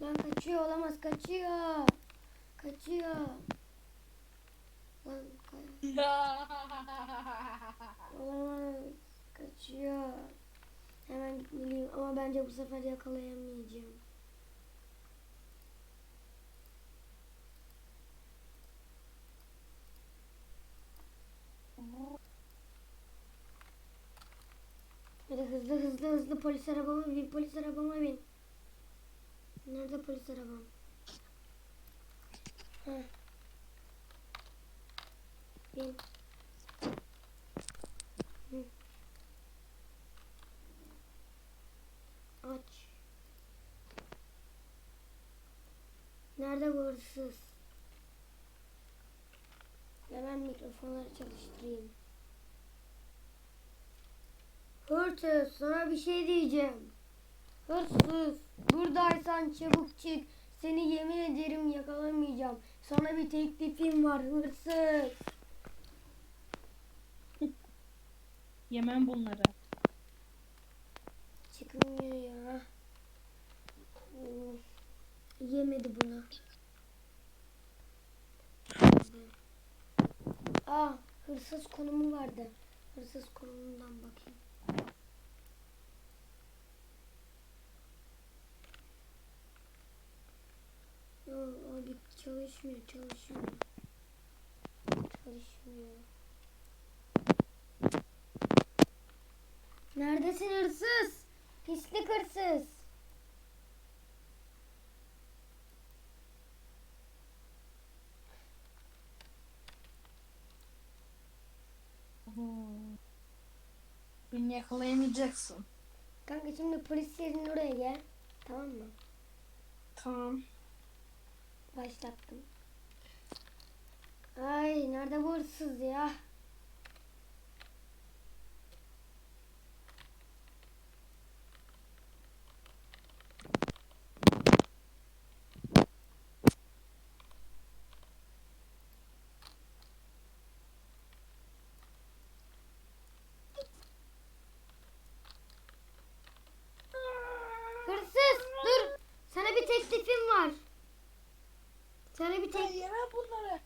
Lan kaçıyor olamaz kaçıyor. Kaçıyor. Lan olamaz. Kaçıyor. Hemen gitmeliyim ama bence bu sefer yakalayamayacağım. Hadi hızlı hızlı hızlı polis arabama bin polis arabama bin. Nerede polis arabam? Heh. Bin. Hı. Aç. Nerede bu hırsız? Hemen mikrofonları çalıştırayım. Hırsız sana bir şey diyeceğim. Hırsız buradaysan çabuk çık. Seni yemin ederim yakalamayacağım. Sana bir teklifim var hırsız. Yemem bunları. Çıkmıyor ya. Yemedi bunu. Aa hırsız konumu vardı. Hırsız konumundan bakayım. Abi çalışmıyor, çalışmıyor. Çalışmıyor. Neredesin hırsız? Pislik hırsız. Beni yakalayamayacaksın. Kanka şimdi polis yerinin oraya gel. Tamam mı? Tamam. Başlattım. Ay nerede bu hırsız ya? Hırsız dur. Sana bir teklifim var. Sana bir tek... yemem bunları.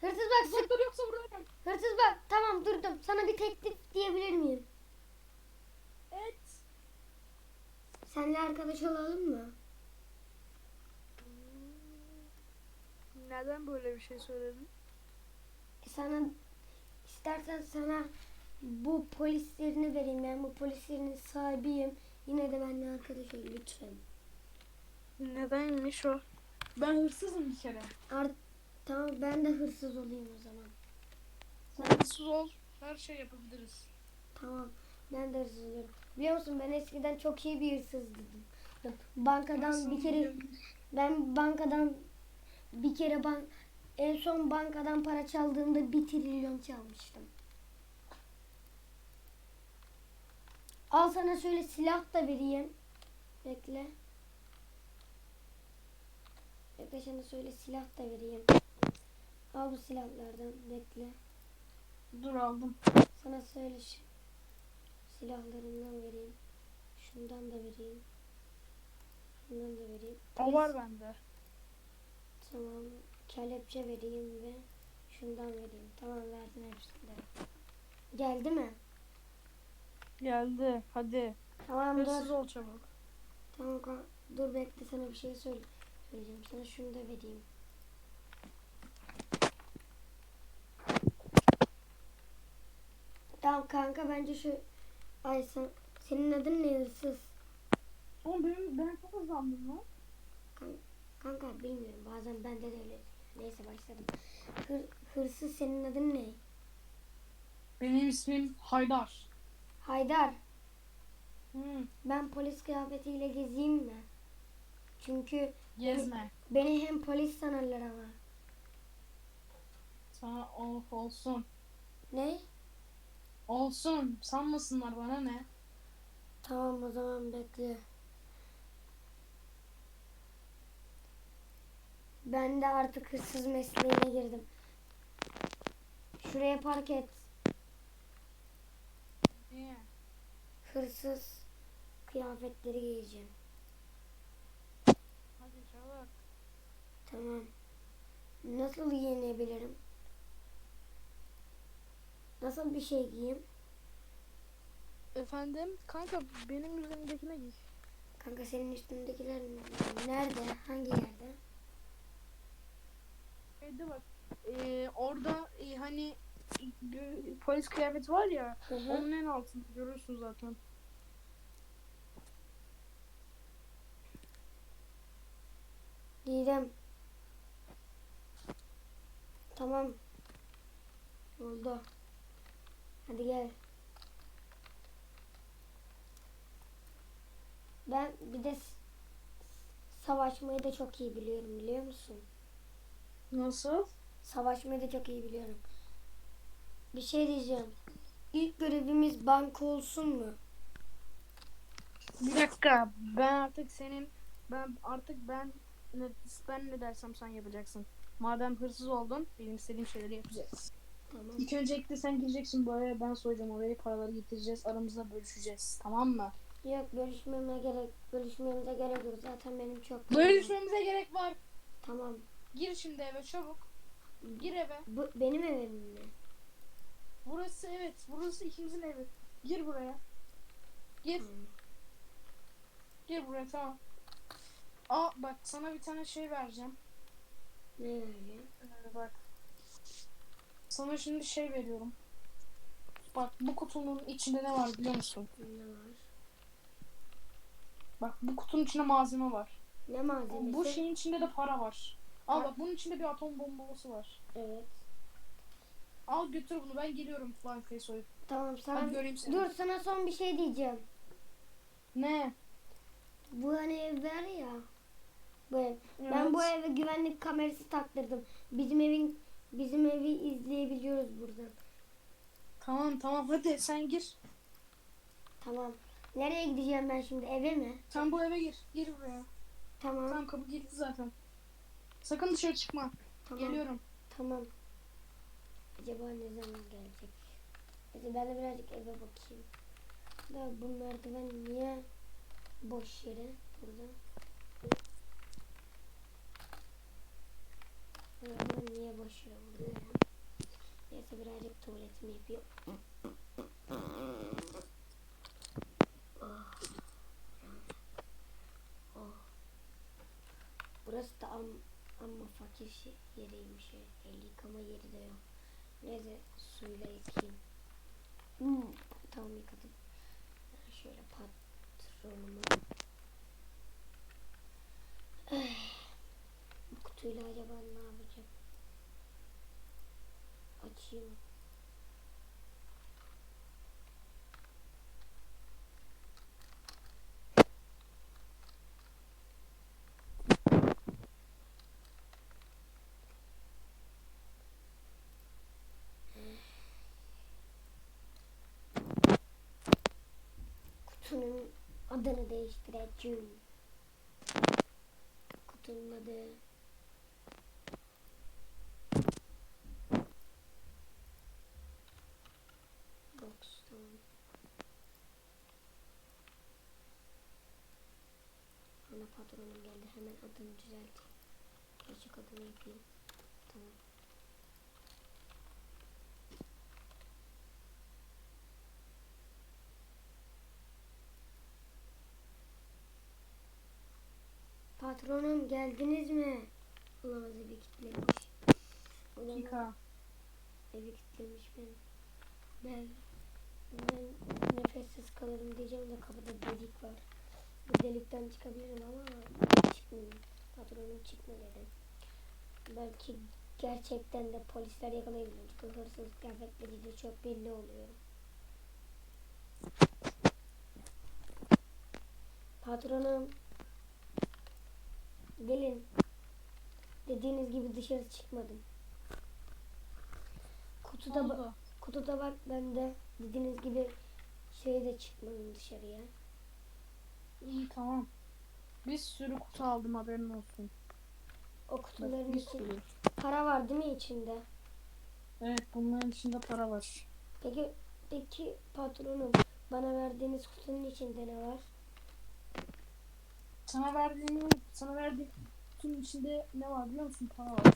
Hırsız bak sık. Dur yoksa vururum. Hırsız bak. Tamam durdum. Sana bir teklif diyebilir miyim? Evet. Seninle arkadaş olalım mı? Neden böyle bir şey söyledin? Sana istersen sana bu polislerini vereyim. Ben bu polislerin sahibiyim. Yine de benimle arkadaş ol lütfen. Nedenmiş o? Ben hırsızım bir kere. Art tamam ben de hırsız olayım o zaman. Sen hırsız ol. Her şey yapabiliriz. Tamam ben de hırsız oluyorum. Biliyor musun ben eskiden çok iyi bir hırsızdım. Bankadan bir kere ben bankadan bir kere bank en son bankadan para çaldığımda bir trilyon çalmıştım. Al sana şöyle silah da vereyim. Bekle. Bekle sana şöyle silah da vereyim. Al bu silahlardan bekle. Dur aldım. Sana söyle şu silahlarından vereyim. Şundan da vereyim. Şundan da vereyim. O var bende. Tamam. Kelepçe vereyim ve şundan vereyim. Tamam verdim hepsini de. Geldi mi? Geldi. Hadi. Tamam Hırsız dur. ol çabuk. Tamam dur bekle sana bir şey söyle. Söyleyeceğim. Sana şunu da vereyim. Tamam kanka bence şu Ay sen senin adın ne hırsız? Oğlum benim, ben çok hızlandım lan. Kanka bilmiyorum bazen bende de öyle. Neyse başladım. Hır, hırsız senin adın ne? Benim ismim Haydar. Haydar. Hı. Ben polis kıyafetiyle gezeyim mi? Çünkü Gezme. beni hem polis sanarlar ama. Sana ol, olsun. Ne? Olsun. Sanmasınlar bana ne. Tamam o zaman bekle. Ben de artık hırsız mesleğine girdim. Şuraya park et. Niye? Hırsız kıyafetleri giyeceğim. Çabuk. Tamam. Nasıl giyinebilirim? Nasıl bir şey giyeyim? Efendim kanka benim üzerimdekine giy. Kanka senin üstündekiler nerede? Hangi yerde? Evde bak. Ee, orada e, hani polis kıyafeti var ya. Hı hı. Onun en altında görürsün zaten. Giydim. Tamam. Oldu. Hadi gel. Ben bir de savaşmayı da çok iyi biliyorum biliyor musun? Nasıl? Savaşmayı da çok iyi biliyorum. Bir şey diyeceğim. İlk görevimiz banka olsun mu? Bir dakika. Ben artık senin ben artık ben ne, ben ne dersem sen yapacaksın. Madem hırsız oldun, benim istediğim şeyleri yapacaksın. Tamam. İlk öncelikle sen gireceksin bu eve, ben soyacağım orayı, paraları getireceğiz, aramızda bölüşeceğiz. Tamam mı? Yok bölüşmeme gerek, bölüşmemize gerek yok. Zaten benim çok Bölüşmemize gerek var. Tamam. Gir şimdi eve çabuk. Gir eve. Bu benim evim mi? Burası evet, burası ikimizin evi. Gir buraya. Gir. Tamam. Gir buraya tamam. Aa bak sana bir tane şey vereceğim. Ne vereceğim? Ee, bak. Sana şimdi şey veriyorum. Bak bu kutunun içinde ne var biliyor musun? Ne var? Bak bu kutunun içinde malzeme var. Ne malzemesi? Bu şeyin içinde de para var. Al bak bunun içinde bir atom bombası var. Evet. Al götür bunu ben geliyorum bankayı soyup. Tamam sana Hadi göreyim seni. Dur sana son bir şey diyeceğim. Ne? Bu hani ev var ya. Bu ev. Ben Evet. bu eve güvenlik kamerası taktırdım. Bizim evin bizim evi izleyebiliyoruz buradan. Tamam tamam hadi sen gir. Tamam. Nereye gideceğim ben şimdi? Eve mi? Sen bu eve gir. Gir buraya. Tamam. Tamam kapı kilitli zaten. Sakın dışarı çıkma. Tamam. Geliyorum. Tamam. Acaba ne zaman gelecek? Neyse ben de birazcık eve bakayım. Da bu merdiven niye boş yere burada? Merdiven niye boş yere burada ya? Neyse birazcık tuvaletimi yapayım. Oh. Oh. Burası da am ama fakir şey, yeriymiş. El yıkama yeri de yok. Neyse suyla yıkayayım. Hmm, tamam yıkadım. Şöyle patronumu. Ay, Bu kutuyla acaba ne yapacağım? Açayım. Kutunun adını değiştireceğim. Kutunun adı Box tamam. Ana patronum geldi. Hemen adını düzelteyim. Gerçek adını yapayım. Tamam. Patronum geldiniz mi? Olamaz evi kilitlemiş. Dakika. evi kilitlemiş beni. Ben, ben nefessiz kalırım diyeceğim de kapıda delik var. Bu delikten çıkabilirim ama çıkmayayım. Patronum çıkma dedi. Belki gerçekten de polisler yakalayabilir. Çünkü hırsız kıyafetleriyle çok belli oluyor. Patronum Gelin. Dediğiniz gibi dışarı çıkmadım. Kutuda, ba- kutuda bak ben de dediğiniz gibi şeye de çıkmadım dışarıya. İyi tamam. Bir sürü kutu aldım haberin olsun. O kutuların bir içinde sürü. para var değil mi içinde? Evet bunların içinde para var. Peki peki patronum bana verdiğiniz kutunun içinde ne var? Sana verdiğim, sana verdiğim kutunun içinde ne var biliyor musun? Para var.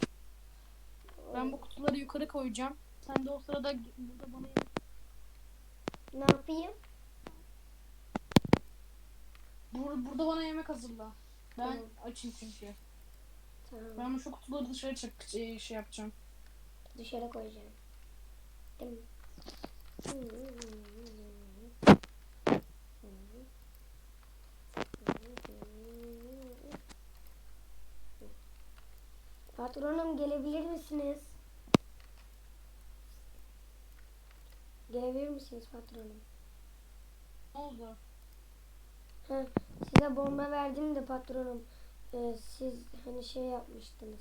Ben bu kutuları yukarı koyacağım. Sen de o sırada burada bana Ne yapayım? Bur- burada bana yemek hazırla. Ben Tamam. açayım çünkü. Tamam. Ben şu kutuları dışarı çık şey, şey yapacağım. Dışarı koyacağım. Değil mi? Patronum gelebilir misiniz? Gelebilir misiniz patronum? Ne oldu? Size bomba verdim de patronum. Ee, siz hani şey yapmıştınız.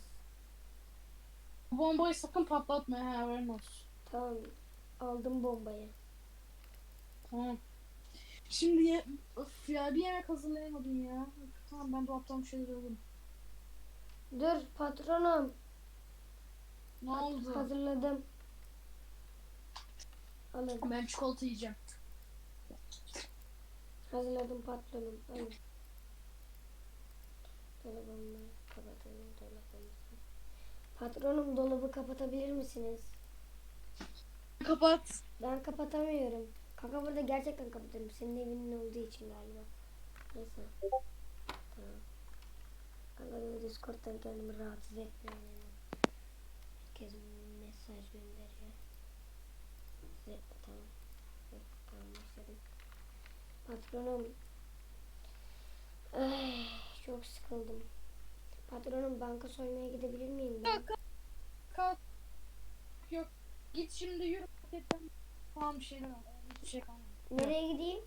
Bu bombayı sakın patlatma ha haberin olsun. Tamam. Aldım bombayı. Tamam. Şimdi ye of ya bir yemek hazırlayamadım ya. Tamam ben dolaptan bir şeyler alayım. Dur patronum. Ne oldu? Hazırladım. Alın. Ben çikolata yiyeceğim. Hazırladım patronum. Alın. Dolabımı kapatalım. Dolabımızı. Patronum dolabı kapatabilir misiniz? Kapat. Ben kapatamıyorum. Kanka burada gerçekten kapatırım. Senin evinin olduğu için galiba. Neyse. Tamam. Kanka da Discord'dan kendimi rahatsız etmiyorum. Herkes mesaj gönderiyor. Size, tamam. Evet, Tamam başladım. Patronum. Ay, çok sıkıldım. Patronum banka soymaya gidebilir miyim ben? Kalk. Yok. Git şimdi yürü marketten. Tamam bir şeyler al. Hiçbir şey kalmadı. Nereye gideyim?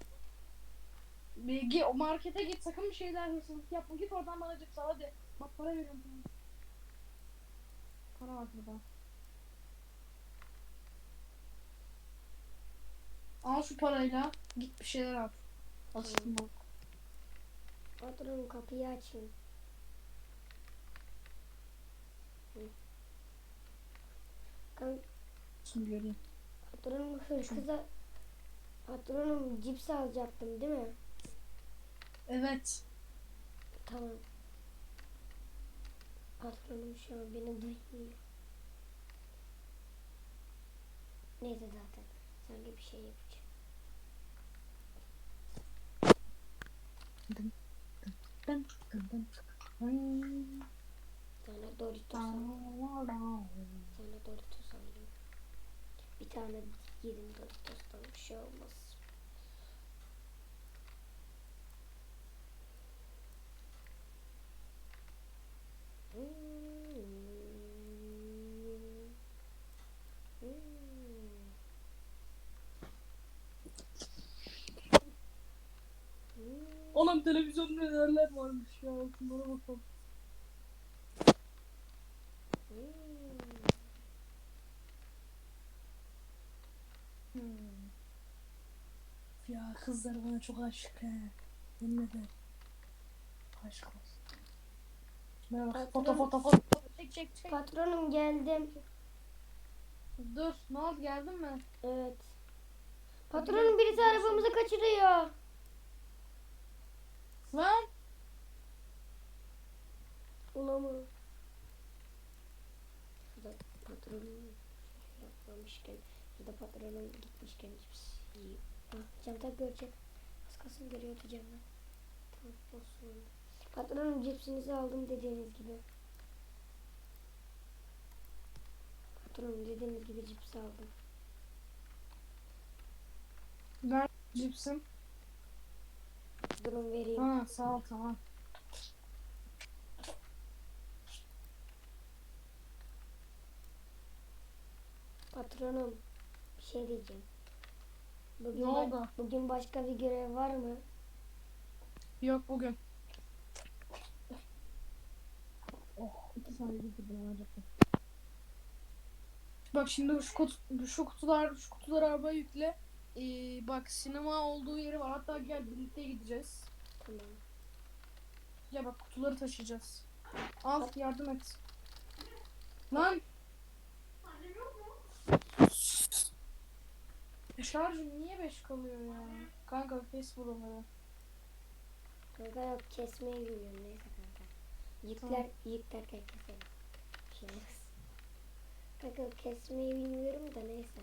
Bir, gi- o markete git sakın bir şeyler hırsızlık yapma. Git oradan bana cips al hadi. Bak para veriyorum sana. Para var burada. Al şu parayla git bir şeyler al. Bak. Patronum kapıyı açın. Hı. Kan Şimdi göreyim. patronum hırsıza patronum cips alacaktım değil mi? Evet. Tamam. Patronum şu an beni duymuyor. Neyse zaten. Sanki bir şey yapacağım. Sana Doritos al. Sana Doritos alayım. Bir tane yedim Doritos'tan bir şey olmaz. Hmm. Hmm. Anam televizyonda neler varmış ya. Şunlara bakalım. Hmm. Ya kızlar bana çok aşık he. Yemin ederim. Aşk olsun. Merhaba. Foto foto foto. Çek çek çek. Patronum geldim. Dur. Ne oldu geldin mi? Evet. Patronum birisi arabamızı kaçırıyor. Lan. Olamaz. Şurada patronum yapmamışken ya da patronum gitmişken cips yiyeyim. Ah, camda görecek. Az kalsın görüyordu camdan. Tamam olsun. Patronum cipsinizi aldım dediğiniz gibi. Patronum dediğiniz gibi cips aldım. Ver cipsim. Durun vereyim. Ha sağ ol tamam. Patronum bir şey diyeceğim. Bugün, Ne ba- oldu? bugün başka bir görev var mı? Yok bugün. Oh iki saniye bitirdim alacaktım. Bak şimdi şu, kut, şu kutular şu kutuları arabaya yükle. Ee, bak sinema olduğu yeri var. Hatta gel birlikte gideceğiz. Tamam. Ya bak kutuları taşıyacağız. Al yardım et. Lan. E, Şarjım niye 5 kalıyor ya? Kanka Facebook onları. Kanka yok kesmeyi bilmiyorum neyse kanka. Yükler, yük derken keselim. Olmaz. Kanka kesmeyi bilmiyorum da neyse.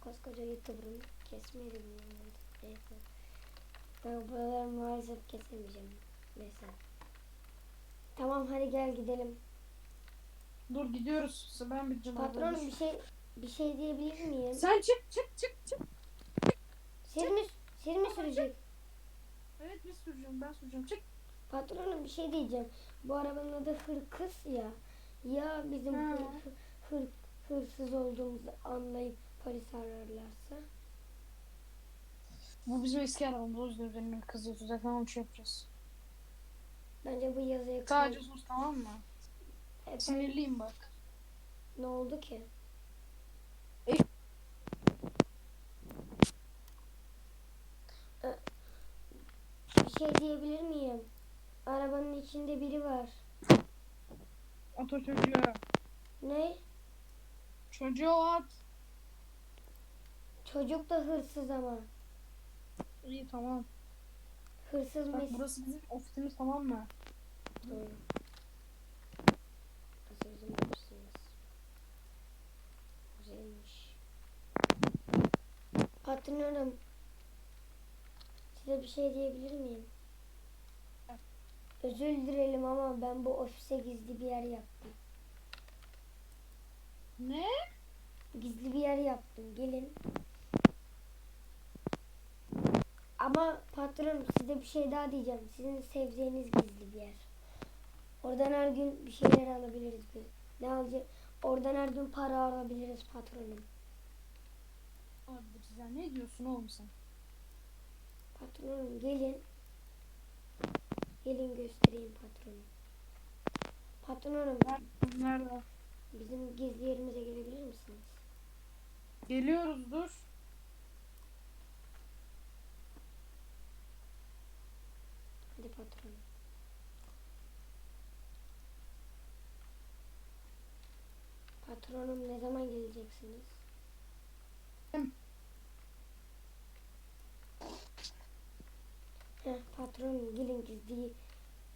Koskoca youtuber'ım kesmeyi de bilmiyorum. Neyse. Ben buraları maalesef kesemeyeceğim. Neyse. Tamam hadi gel gidelim. Dur gidiyoruz. Ben bir canavar. Patronum bir şey bir şey diyebilir miyim? Sen çık çık çık çık. Siz mi, siz mi sürecek? Evet biz süreceğim ben süreceğim çık. Patronum bir şey diyeceğim. Bu arabanın adı Hırkız ya. Ya bizim hır, hır- hırsız olduğumuzu anlayıp polis ararlarsa? Bu bizim eski arabamız o yüzden üzerine kızıyoruz zaten onun için yapacağız. Bence bu yazıya Sadece sus tamam mı? Efendim, Sinirliyim bak. ne oldu ki? E- Ee, Bir şey diyebilir miyim? Arabanın içinde biri var. At o çocuğu. Ne? Çocuğu at. Çocuk da hırsız ama. İyi tamam. Hırsız Bak mes- burası bizim ofisimiz tamam mı? Doğru. Bizim ofisimiz. Güzelmiş. Patronum. Size bir şey diyebilir miyim? Özür dilerim ama ben bu ofise gizli bir yer yaptım. Ne? Gizli bir yer yaptım. Gelin. Ama patron size bir şey daha diyeceğim. Sizin sevdiğiniz gizli bir yer. Oradan her gün bir şeyler alabiliriz biz. Ne alacak? Oradan her gün para alabiliriz patronum. Abi sen ne diyorsun oğlum sen? Patronum gelin. Gelin göstereyim patronum. Patronum? Nerede? bizim gizli yerimize gelebilir misiniz? Geliyoruz dur. Hadi patronum. Ne zaman geleceksiniz? Heh, patronum gelin gizli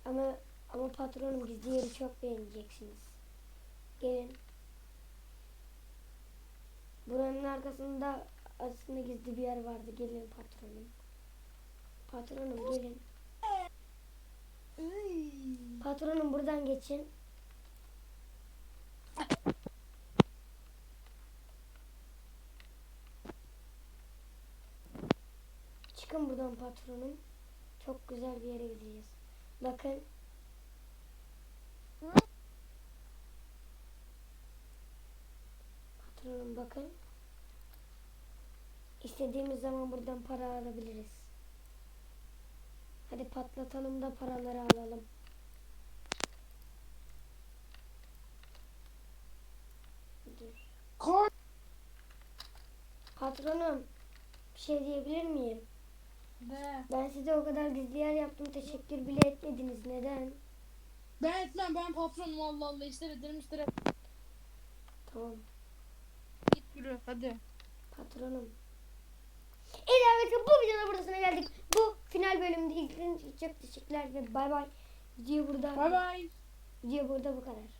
ama ama patronum gizli yeri çok beğeneceksiniz. Gelin. Buranın arkasında aslında gizli bir yer vardı. Gelin patronum. Patronum gelin. Patronum buradan geçin. Çıkın buradan patronum. Çok güzel bir yere gideceğiz. Bakın. Patronum bakın. İstediğimiz zaman buradan para alabiliriz. Hadi patlatalım da paraları alalım. Dur. Koy. Patronum bir şey diyebilir miyim? De. Ben size o kadar gizli yer yaptım teşekkür bile etmediniz. Neden? Ben etmem ben patronum Allah Allah ister ederim ister etmem. Tamam Git yürü hadi. patronum. Evet arkadaşlar bu videoda buradasına geldik. Bu final bölümde izlediğiniz için çok teşekkürler ve bay bay. Video burada. Bay bay. Video burada bu kadar.